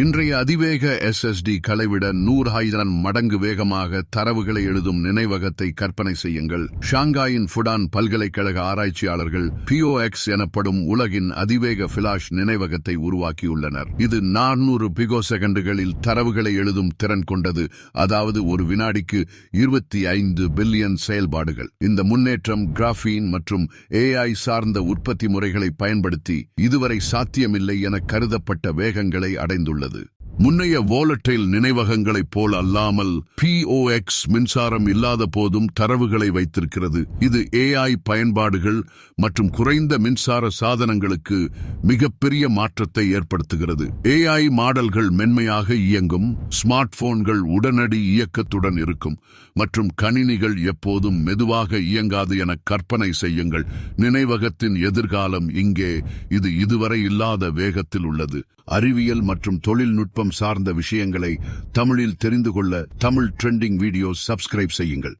இன்றைய அதிவேக எஸ்எஸ்டி களைவிட நூறாயிரம் மடங்கு வேகமாக தரவுகளை எழுதும் நினைவகத்தை கற்பனை செய்யுங்கள். ஷாங்காயின் ஃபுடான் பல்கலைக்கழக ஆராய்ச்சியாளர்கள் பிஓஎக்ஸ் எனப்படும் உலகின் அதிவேக ஃபிளாஷ் நினைவகத்தை உருவாக்கியுள்ளனர். இது நானூறு பிகோ செகண்டுகளில் தரவுகளை எழுதும் திறன் கொண்டது. அதாவது ஒரு வினாடிக்கு இருபத்தி ஐந்து பில்லியன் செயல்பாடுகள். இந்த முன்னேற்றம் கிராஃபீன் மற்றும் ஏஐ சார்ந்த உற்பத்தி முறைகளை பயன்படுத்தி இதுவரை சாத்தியமில்லை என கருதப்பட்ட வேகங்களை அடைந்துள்ளது. கொண்டது முன்னைய வாலட்டைல் நினைவகங்களைப் போல் அல்லாமல் பிஓஎக்ஸ் மின்சாரம் இல்லாத போதும் தரவுகளை வைத்திருக்கிறது. இது ஏஐ பயன்பாடுகள் மற்றும் குறைந்த மின்சார சாதனங்களுக்கு மிகப்பெரிய மாற்றத்தை ஏற்படுத்துகிறது. ஏஐ மாடல்கள் மென்மையாக இயங்கும் ஸ்மார்ட் போன்கள் உடனடி இயக்கத்துடன் இருக்கும் மற்றும் கணினிகள் எப்போதும் மெதுவாக இயங்காது என கற்பனை செய்யுங்கள். நினைவகத்தின் எதிர்காலம் இங்கே இது இதுவரை இல்லாத வேகத்தில் உள்ளது. அறிவியல் மற்றும் தொழில்நுட்பம் சார்ந்த விஷயங்களை தமிழில் தெரிந்து கொள்ள தமிழ் ட்ரெண்டிங் வீடியோ சப்ஸ்கிரைப் செய்யுங்கள்.